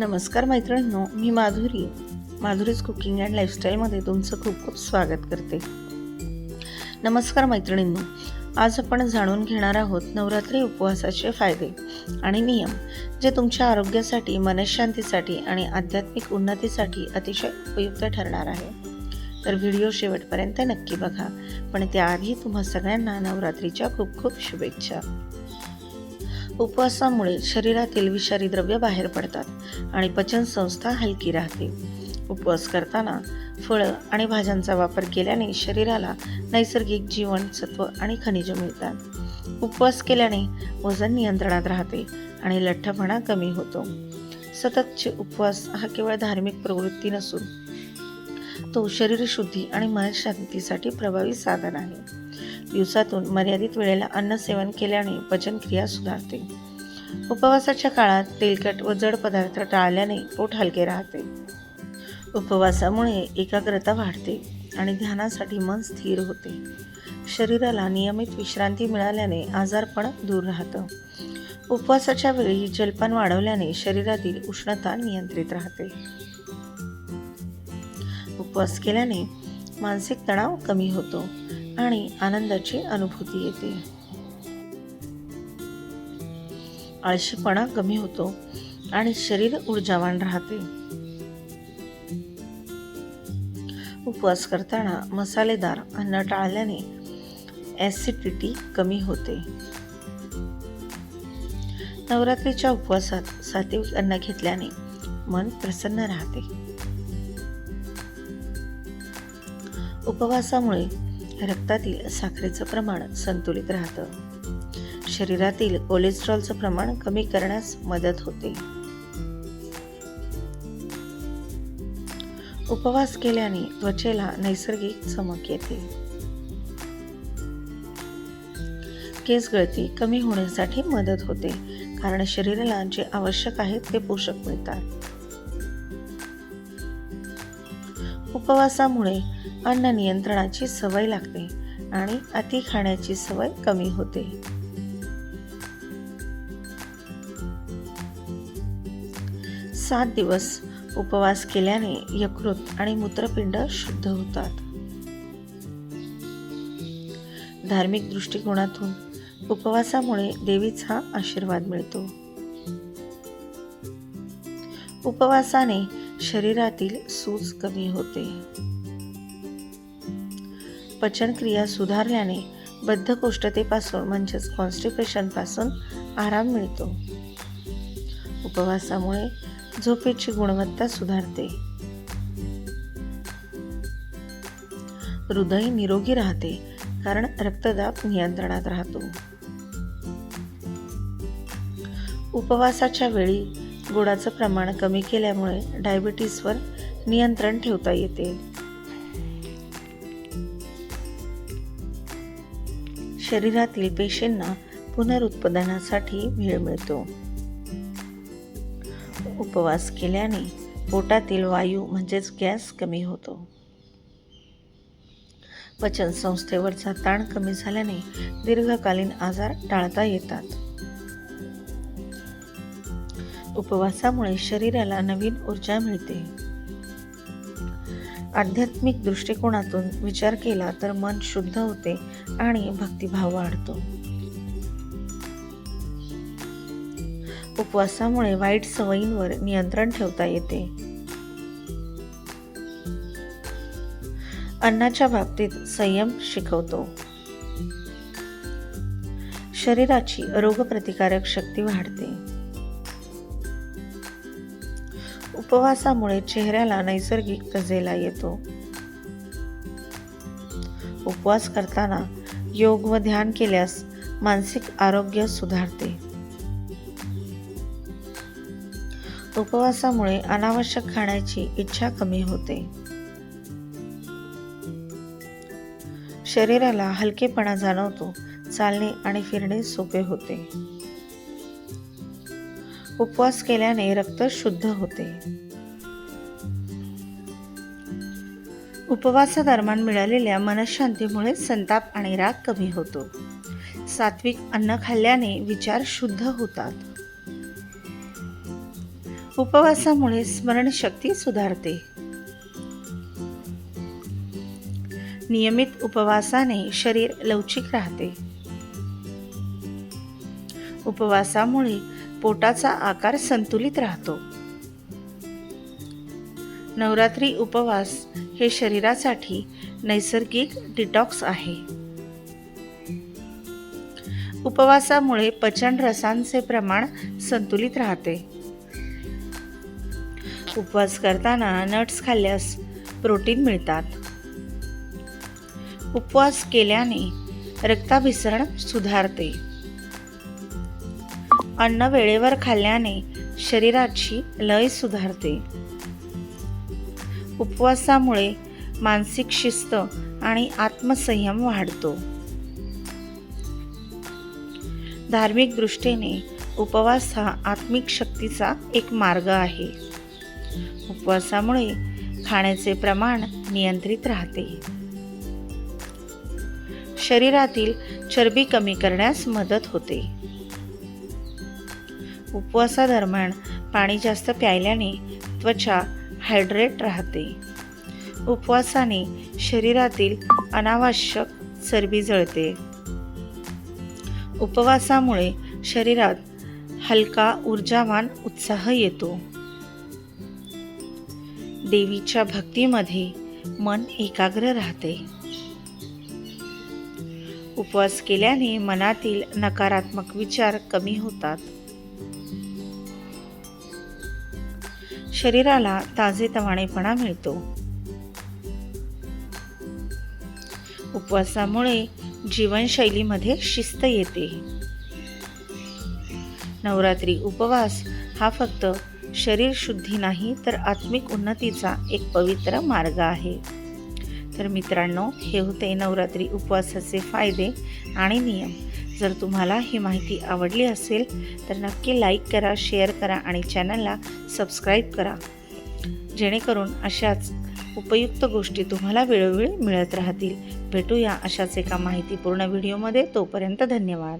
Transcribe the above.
नमस्कार मैत्रिणींनो मी माधुरी. माधुरीज कुकिंग अँड लाईफस्टाईलमध्ये तुमचं खूप खूप स्वागत करते. नमस्कार मैत्रिणींनो आज आपण जाणून घेणार आहोत नवरात्री उपवासाचे फायदे आणि नियम जे तुमच्या आरोग्यासाठी मनशांतीसाठी आणि आध्यात्मिक उन्नतीसाठी अतिशय उपयुक्त ठरणार आहे. तर व्हिडिओ शेवटपर्यंत नक्की बघा. पण त्याआधी तुम्हा सगळ्यांना नवरात्रीच्या खूप खूप शुभेच्छा. उपवासामुळे शरीरातील विषारी द्रव्य बाहेर पडतात आणि पचनसंस्था हलकी राहते. उपवास करताना फळं आणि भाज्यांचा वापर केल्याने शरीराला नैसर्गिक जीवनसत्व आणि खनिजे मिळतात. उपवास केल्याने वजन नियंत्रणात राहते आणि लठ्ठपणा कमी होतो. सततचे उपवास हा केवळ धार्मिक प्रवृत्ती नसून तो शरीरशुद्धी आणि मनशांतीसाठी प्रभावी साधन आहे. दिवसातून मर्यादित वेळेला अन्न सेवन केल्याने पचनक्रिया सुधारते. उपवासाच्या काळात तेलकट व जड पदार्थ टाळल्याने पोट हलके राहते. उपवासामुळे एकाग्रता वाढते आणि ध्यानासाठी मन स्थिर होते. शरीराला नियमित विश्रांती मिळाल्याने आजारपण दूर राहतं. उपवासाच्या वेळी जलपान वाढवल्याने शरीरातील उष्णता नियंत्रित राहते. उपवास केल्याने मानसिक तणाव कमी होतो. आणि आनंदाची अनुभूती येते. आळशीपणा कमी होतो आणि शरीर ऊर्जावान राहते. उपवास करताना मसालेदार अन्न टाळल्याने ॲसिडिटी कमी होते. नवरात्रीच्या उपवासात सात्विक अन्न घेतल्याने मन प्रसन्न राहते. उपवासामुळे रक्तातील साखरेचं प्रमाण संतुलित राहतं. शरीरातील कोलेस्ट्रॉलचं प्रमाण कमी करण्यास मदत होते. उपवास केल्याने त्वचेला नैसर्गिक चमक येते. केस गळती कमी होण्यासाठी मदत होते कारण शरीराला जे आवश्यक आहे ते पोषक मिळतात. उपवासामुळे अन्न नियंत्रणाची सवय लागते आणि अति खाण्याची सवय कमी होते. सात दिवस उपवास केल्याने यकृत आणि मूत्रपिंड शुद्ध होतात. धार्मिक दृष्टिकोनातून उपवासामुळे देवीचा आशीर्वाद मिळतो. उपवासाने शरीरातील सूज कमी होते. पचनक्रिया सुधारल्याने बद्धकोष्ठतेपासून म्हणजेच कॉन्स्टिपेशनपासून आराम मिळतो. उपवासामुळे झोपेची गुणवत्ता सुधारते. हृदय निरोगी राहते कारण रक्तदाब नियंत्रणात राहतो. उपवासाच्या वेळी गोडाचं प्रमाण कमी केल्यामुळे डायबिटीसवर नियंत्रण ठेवता येते. शरीरातील पेशींना पुनरुत्पादनासाठी वेळ मिळतो. उपवास केल्याने पोटातील वायू म्हणजेच गॅस कमी होतो. पचन संस्थेवरचा ताण कमी झाल्याने दीर्घकालीन आजार टाळता येतात. उपवासामुळे शरीराला नवीन ऊर्जा मिळते. आध्यात्मिक दृष्टिकोनातून विचार केला तर मन शुद्ध होते आणि भक्तिभाव वाढतो. उपवासामुळे वाईट सवयींवर नियंत्रण ठेवता येते. अन्नाच्या बाबतीत संयम शिकवतो. शरीराची रोगप्रतिकारक शक्ती वाढते. उपवासामुळे चेहऱ्याला नैसर्गिक गजेला येतो. उपवास करताना योग व ध्यान केल्यास मानसिक आरोग्य सुधारते. उपवासामुळे अनावश्यक खाण्याची इच्छा कमी होते. शरीराला हलकेपणा जाणवतो चालणे आणि फिरणे सोपे होते. उपवास केल्याने रक्त शुद्ध होते. उपवासादरम्यान मिळालेल्या मनशांतीमुळे संताप आणि राग कमी होतो. सात्विक अन्न खाल्ल्याने विचार शुद्ध होतात. उपवासामुळे स्मरणशक्ती सुधारते. नियमित उपवासाने शरीर लवचिक राहते. उपवासामुळे पोटाचा आकार संतुलित राहतो. नवरात्री उपवास हे शरीरासाठी नैसर्गिक डिटॉक्स आहे. उपवासामुळे पचन रसांचे प्रमाण संतुलित राहते. उपवास करताना नट्स खाल्ल्यास प्रोटीन मिळतात. उपवास केल्याने रक्ताभिसरण सुधारते. अन्न वेळेवर खाल्ल्याने शरीराची लय सुधारते. उपवासामुळे मानसिक शिस्त आणि आत्मसंयम वाढतो. धार्मिक दृष्टीने उपवास हा आत्मिक शक्तीचा एक मार्ग आहे. उपवासामुळे खाण्याचे प्रमाण नियंत्रित राहते. शरीरातील चरबी कमी करण्यास मदत होते. उपवासादरम्यान पाणी जास्त प्यायल्याने त्वचा हायड्रेट राहते. उपवासाने शरीरातील अनावश्यक चरबी जळते. उपवासामुळे शरीरात हलका ऊर्जावान उत्साह येतो. देवीच्या भक्तीमध्ये मन एकाग्र राहते. उपवास केल्याने मनातील नकारात्मक विचार कमी होतात. शरीराला ताजेतवाणेपणा मिळतो. उपवासामुळे जीवनशैलीमध्ये शिस्त येते. नवरात्री उपवास हा फक्त शरीर शुद्धी नाही तर आत्मिक उन्नतीचा एक पवित्र मार्ग आहे. तर मित्रांनो हे होते नवरात्री उपवासाचे फायदे आणि नियम. जर तुम्हाला ही माहिती आवडली असेल तर नक्की लाईक करा शेअर करा आणि चॅनलला सबस्क्राईब करा. जेणेकरून अशाच उपयुक्त गोष्टी तुम्हाला वेळोवेळी मिळत राहतील. भेटूया अशाच एका माहितीपूर्ण व्हिडिओमध्ये तोपर्यंत धन्यवाद.